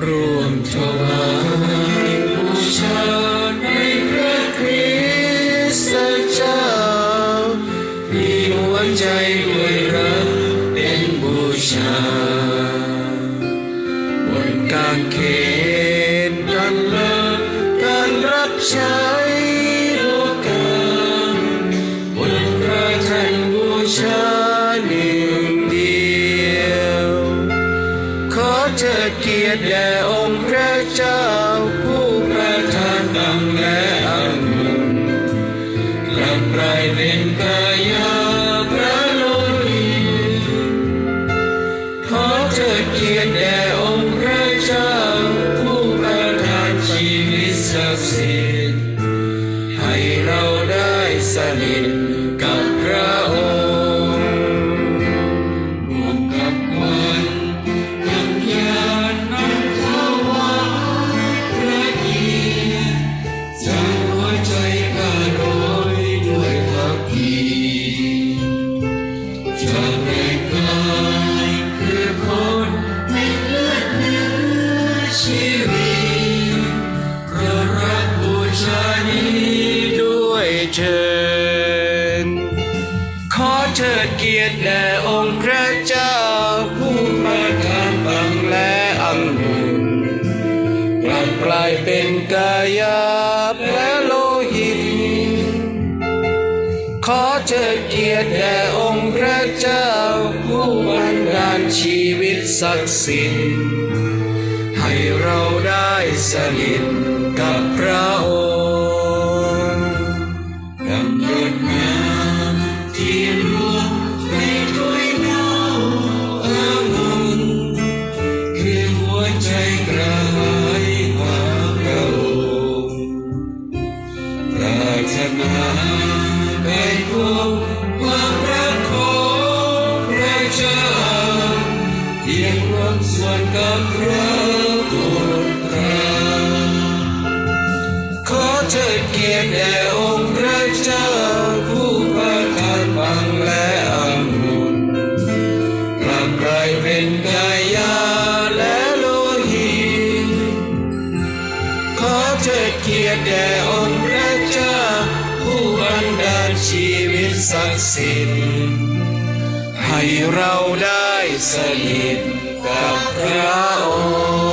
ถวายบูชาในพระคริสตเจ้า มีหัวใจด้วยรักเป็นบูชา บนกางเขนกันเลิกการรับใช้โลกาบนพระทันบูชา เชิดเกียรติแด่องค์พระเจ้า ผู้ประทานบังและอังกลับกลายเป็นกายาพระโลหิตขอเชิดเกียรติแด่องค์พระเจ้า ผู้ประทานชีวิตศักดิ์สิทธิ์ให้เราได้สนิท เชิญ ขอเชิดเกียรติแด่องค์พระเจ้า ผู้ประทานบังและอังุ่นกลับกลายเป็นกายาและโลหิต ขอเชิดเกียรติแด่องค์พระเจ้า ผู้บันดาลชีวิตศักดิ์สิทธิ์ให้เราได้สนิทกับ เจ้าเพียงร่วมส่วนกับพระบุตรขอเชิดเกียรติแด่องค์พระเจ้าผู้ประทานบังและอังุนกลับกลายเป็นกายาและโลหิตขอเชิดเกียรติแด่องค์พระเจ้า้บันดาลชีวิตศักดิ์สิทธิ์ให้เราได้สนิทกับพระองค์